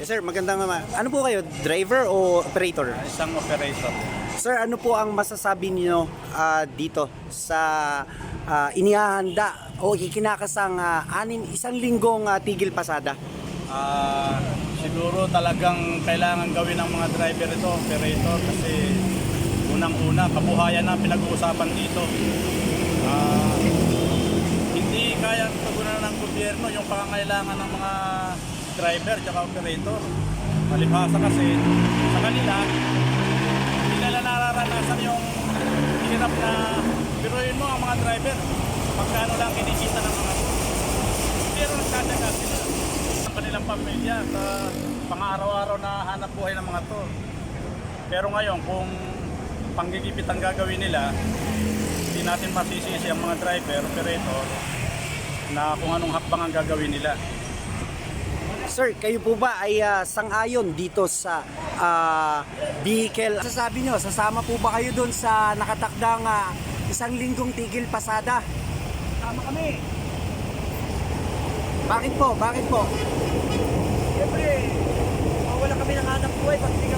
Yes sir, magandang naman. Ano po kayo, driver o operator? Isang operator. Sir, ano po ang masasabi niyo ah, dito sa ah, inihahanda o ikinakasang ah, anim, isang linggong ah, tigil pasada? Ah, siguro talagang kailangan gawin ng mga driver ito, operator, kasi unang-una, kabuhayan na pinag-uusapan dito. Ah, hindi kaya tugunan ng gobyerno yung pangangailangan ng mga driver at operator. Malibhasa kasi sa kanila, hindi nila nararanasan yung hirap na biruin mo ang mga driver. Magkano lang kinikita ng mga pero nagtataga sila ang kanilang pamilya sa pang-araw-araw na hanap buhay ng mga to. Pero ngayon, kung panggigipit ang gagawin nila, hindi natin masisisi ang mga driver, operator, na kung anong hakbang ang gagawin nila. Sir, kayo po ba ay ah, sang-ayon dito sa ah, vehicle? Sasabi nyo, sasama po ba kayo doon sa nakatakdang ah, isang linggong tigil pasada? Tama kami. Bakit po? Bakit po? Siyempre, mawala kami ng hanap buhay pag.